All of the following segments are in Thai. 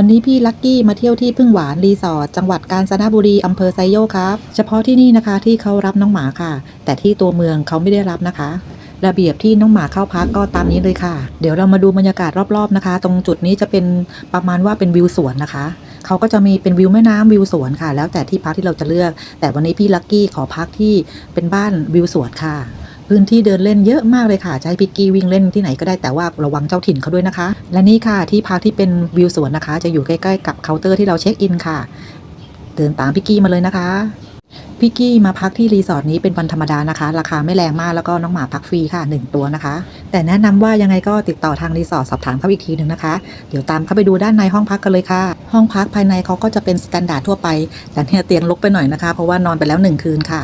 วันนี้พี่ลักกี้มาเที่ยวที่พึ่งหวานรีสอร์ทจังหวัดกาญจนบุรีอำเภอไซโยกครับ เฉพาะที่นี่นะคะที่เขารับน้องหมาค่ะ แต่ที่ตัวเมืองเขาไม่ได้รับนะคะ ระเบียบที่น้องหมาเข้าพักก็ตามนี้เลยค่ะ เดี๋ยวเรามาดูบรรยากาศรอบๆนะคะ ตรงจุดนี้จะเป็นประมาณว่าเป็นวิวสวนนะคะเขาก็จะมีเป็นวิวแม่น้ำวิวสวนค่ะ แล้วแต่ที่พักที่เราจะเลือก แต่วันนี้พี่ลักกี้ขอพักที่เป็นบ้านวิวสวนค่ะ พื้นที่เดินเล่นเยอะมากเลยค่ะจะให้พิกกี้วิ่งเล่นที่ไหนก็ได้แต่ว่าระวังเจ้าถิ่นเขาด้วยนะคะ และนี่ค่ะที่พักที่เป็นวิวสวนนะคะ จะอยู่ใกล้ๆกับเคาน์เตอร์ที่เราเช็คอินค่ะ เดินตามพิกกี้มาเลยนะคะพิกกี้มาพักที่รีสอร์ทนี้เป็นวันธรรมดานะคะ ราคาไม่แรงมากแล้วก็น้องหมาพักฟรีค่ะหนึ่งตัวนะคะ แต่แนะนำว่ายังไงก็ติดต่อทางรีสอร์ทสอบถามเขาอีกทีหนึ่งนะคะ เดี๋ยวตามเข้าไปดูด้านในห้องพักกันเลยค่ะ ห้องพักภายในเขาก็จะเป็นสแตนดาร์ดทั่วไป แต่เนี่ยเตียงลกไปหน่อยนะคะ เพราะว่านอนไปแล้วหนึ่งคืนค่ะ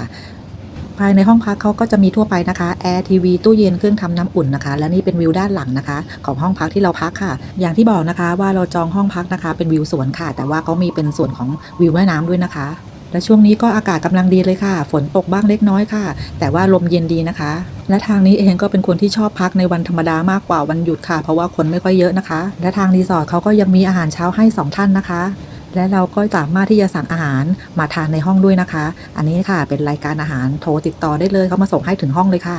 ภายในห้องพักเขาก็จะมีทั่วไปนะคะแอร์ทีวีตู้เย็นเครื่องทำน้ำอุ่นนะคะ และนี่เป็นวิวด้านหลังนะคะ ของห้องพักที่เราพักค่ะ อย่างที่บอกนะคะว่าเราจองห้องพักนะคะ เป็นวิวสวนค่ะ แต่ว่าเขามีเป็นส่วนของวิวแม่น้ำด้วยนะคะ และช่วงนี้ก็อากาศกำลังดีเลยค่ะ ฝนตกบ้างเล็กน้อยค่ะ แต่ว่าลมเย็นดีนะคะ และทางนี้เองก็เป็นคนที่ชอบพักในวันธรรมดามากกว่าวันหยุดค่ะ เพราะว่าคนไม่ค่อยเยอะนะคะ และทางรีสอร์ทเขาก็ยังมีอาหารเช้าให้สองท่านนะคะ และเราก็สามารถที่จะสั่งอาหารมาทานในห้องด้วยนะคะ อันนี้ค่ะเป็นรายการอาหารโทรติดต่อได้เลยเขามาส่งให้ถึงห้องเลยค่ะ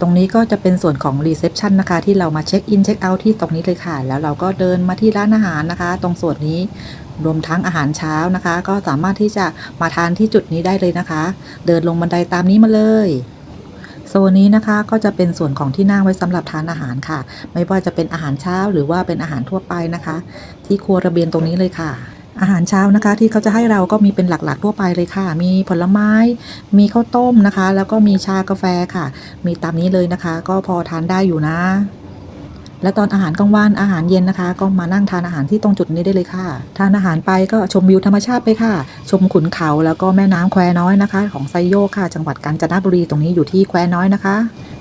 ตรงนี้ก็จะเป็นส่วนของรีเซพชันนะคะ ที่เรามาเช็คอินเช็คเอาท์ที่ตรงนี้เลยค่ะ แล้วเราก็เดินมาที่ร้านอาหารนะคะ ตรงส่วนนี้รวมทั้งอาหารเช้านะคะ ก็สามารถที่จะมาทานที่จุดนี้ได้เลยนะคะ เดินลงบันไดตามนี้มาเลยโซนนี้นะคะก็จะเป็นส่วนของที่นั่งไว้สำหรับทานอาหารค่ะ ไม่ว่าจะเป็นอาหารเช้าหรือว่าเป็นอาหารทั่วไปนะคะ ที่ครัวระเบียงตรงนี้เลยค่ะ อาหารเช้านะคะ ที่เขาจะให้เราก็มีเป็นหลักๆ ทั่วไปเลยค่ะ มีผลไม้ มีข้าวต้มนะคะ แล้วก็มีชากาแฟค่ะ มีตามนี้เลยนะคะ ก็พอทานได้อยู่นะ และตอนอาหารกลางวันอาหารเย็นนะคะ ก็มานั่งทานอาหารที่ตรงจุดนี้ได้เลยค่ะ ทานอาหารไปก็ชมวิวธรรมชาติไปค่ะ ชมขุนเขาแล้วก็แม่น้ำแควน้อยนะคะ ของไซโยกค่ะ จังหวัดกาญจนบุรีตรงนี้อยู่ที่แควน้อยนะคะ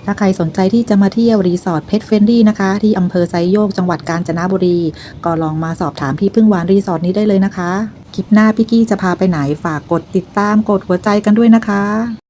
ถ้าใครสนใจที่จะมาเที่ยวรีสอร์ทเพชรเฟนดี้นะคะ ที่อำเภอไซโยกจังหวัดกาญจนบุรี ก็ลองมาสอบถามพี่พึ่งหวานรีสอร์ทนี้ได้เลยนะคะ คลิปหน้าพี่กี้จะพาไปไหนฝากกดติดตามกดหัวใจกันด้วยนะคะ